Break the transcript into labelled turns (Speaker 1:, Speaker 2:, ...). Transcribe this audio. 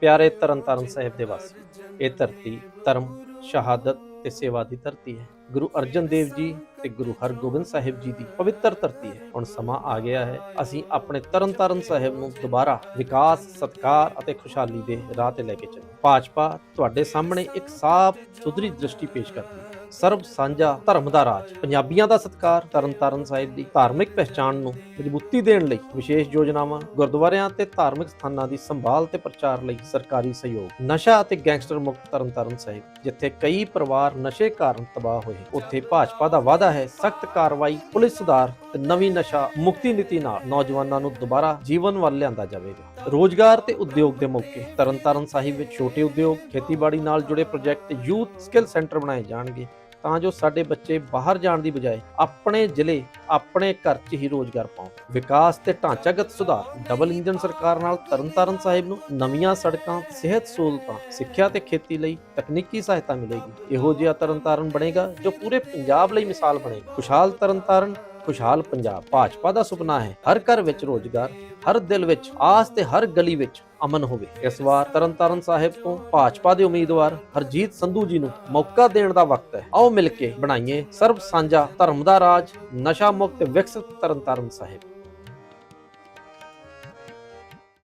Speaker 1: ਪਿਆਰੇ ਤਰਨਤਾਰਨ ਸਾਹਿਬ ਦੇ ਵਾਸੀ, ਇਹ ਧਰਤੀ ਧਰਮ, ਸ਼ਹਾਦਤ ਤੇ ਸੇਵਾ ਦੀ ਧਰਤੀ ਹੈ। ਗੁਰੂ ਅਰਜਨ ਦੇਵ ਜੀ ਤੇ ਗੁਰੂ ਹਰਗੋਬਿੰਦ ਸਾਹਿਬ ਜੀ ਦੀ ਪਵਿੱਤਰ ਧਰਤੀ ਹੈ। ਹੁਣ ਸਮਾਂ ਆ ਗਿਆ ਹੈ, ਅਸੀਂ ਆਪਣੇ ਤਰਨਤਾਰਨ ਸਾਹਿਬ ਨੂੰ ਦੁਬਾਰਾ ਵਿਕਾਸ, ਸਤਕਾਰ ਅਤੇ ਖੁਸ਼ਹਾਲੀ ਦੇ ਰਾਹ ਤੇ ਲੈ ਕੇ ਚੱਲੀਏ। ਭਾਜਪਾ ਤੁਹਾਡੇ ਸਾਹਮਣੇ ਇੱਕ ਸਾਫ਼ ਸੁਧਰੀ ਦ੍ਰਿਸ਼ਟੀ ਪੇਸ਼ ਕਰਦੀ ਹੈ। ਸਰਬ ਸਾਂਝਾ ਧਰਮ ਦਾ ਰਾਜ। ਪੰਜਾਬੀਆਂ ਦਾ ਸਤਕਾਰ ਤਰਨਤਾਰਨ ਸਾਹਿਬ ਦੀ ਧਾਰਮਿਕ ਪਹਿਚਾਣ ਨੂੰ ਮਜ਼ਬੂਤੀ ਦੇਣ ਲਈ ਵਿਸ਼ੇਸ਼ ਯੋਜਨਾਵਾਂ, ਗੁਰਦੁਆਰਿਆਂ ਤੇ ਧਾਰਮਿਕ ਸਥਾਨਾਂ ਦੀ ਸੰਭਾਲ ਤੇ ਪ੍ਰਚਾਰ ਲਈ ਸਰਕਾਰੀ ਸਹਿਯੋਗ। ਨਸ਼ਾ ਅਤੇ ਗੈਂਗਸਟਰ ਮੁਕਤ ਤਰਨਤਾਰਨ ਸਾਹਿਬ, ਜਿੱਥੇ ਕਈ ਪਰਿਵਾਰ ਨਸ਼ੇ ਕਾਰਨ ਤਬਾਹ ਹੋਏ ਉੱਥੇ ਭਾਜਪਾ ਦਾ ਵਾਅਦਾ ਹੈ, ਸਖਤ ਕਾਰਵਾਈ, ਪੁਲਿਸ ਸੁਧਾਰ ਤੇ ਨਵੀਂ ਨਸ਼ਾ ਮੁਕਤੀ ਨੀਤੀ ਨਾਲ ਨੌਜਵਾਨਾਂ ਨੂੰ ਦੁਬਾਰਾ ਜੀਵਨ ਵੱਲ ਲਿਆਂਦਾ ਜਾਵੇਗਾ। ਰੋਜ਼ਗਾਰ ਤੇ ਉਦਯੋਗ ਦੇ ਮੌਕੇ, ਤਰਨਤਾਰਨ ਸਾਹਿਬ ਵਿੱਚ ਛੋਟੇ ਉਦਯੋਗ, ਖੇਤੀਬਾੜੀ ਨਾਲ ਜੁੜੇ ਪ੍ਰੋਜੈਕਟ ਯੂਥ ਸਕਿੱਲ ਸੈਂਟਰ ਬਣਾਏ ਜਾਣਗੇ। ਤਾਂ ਜੋ ਸਾਡੇ ਬੱਚੇ ਬਾਹਰ ਜਾਣ ਦੀ ਬਜਾਏ ਆਪਣੇ ਜ਼ਿਲ੍ਹੇ, ਆਪਣੇ ਘਰ 'ਚ ਹੀ ਰੋਜ਼ਗਾਰ ਪਾਉਣ। ਵਿਕਾਸ ਤੇ ਢਾਂਚਾਗਤ ਸੁਧਾਰ ਡਬਲ ਇੰਜਨ ਸਰਕਾਰ ਨਾਲ ਤਰਨਤਾਰਨ ਸਾਹਿਬ ਨੂੰ ਨਵੀਆਂ ਸੜਕਾਂ, ਸਿਹਤ ਸਹੂਲਤਾਂ, ਸਿੱਖਿਆ ਤੇ ਖੇਤੀ ਲਈ ਤਕਨੀਕੀ ਸਹਾਇਤਾ ਮਿਲੇਗੀ। ਇਹੋ ਜਿਹਾ ਤਰਨਤਾਰਨ ਬਣੇਗਾ ਜੋ ਪੂਰੇ ਪੰਜਾਬ ਲਈ ਮਿਸਾਲ ਬਣੇਗਾ। ਖੁਸ਼ਹਾਲ ਤਰਨਤਾਰਨ ਖੁਸ਼ਹਾਲ ਪੰਜਾਬ। ਭਾਜਪਾ ਦਾ ਸੁਪਨਾ ਹੈ, ਹਰ ਘਰ ਵਿੱਚ ਰੋਜ਼ਗਾਰ, ਹਰ ਦਿਲ ਵਿੱਚ ਆਸ ਤੇ ਹਰ ਗਲੀ ਵਿੱਚ ਅਮਨ ਹੋਵੇ। ਇਸ ਵਾਰ ਤਰਨਤਾਰਨ ਸਾਹਿਬ ਤੋਂ ਭਾਜਪਾ ਦੇ ਉਮੀਦਵਾਰ ਹਰਜੀਤ ਸੰਧੂ ਜੀ ਨੂੰ ਮੌਕਾ ਦੇਣ ਦਾ ਵਕਤ ਹੈ। ਆਓ ਮਿਲ ਕੇ ਬਣਾਈਏ ਸਰਬ ਸਾਂਝਾ ਧਰਮ ਦਾ ਰਾਜ, ਨਸ਼ਾ ਮੁਕਤ ਵਿਕਸਿਤ ਤਰਨਤਾਰਨ ਸਾਹਿਬ।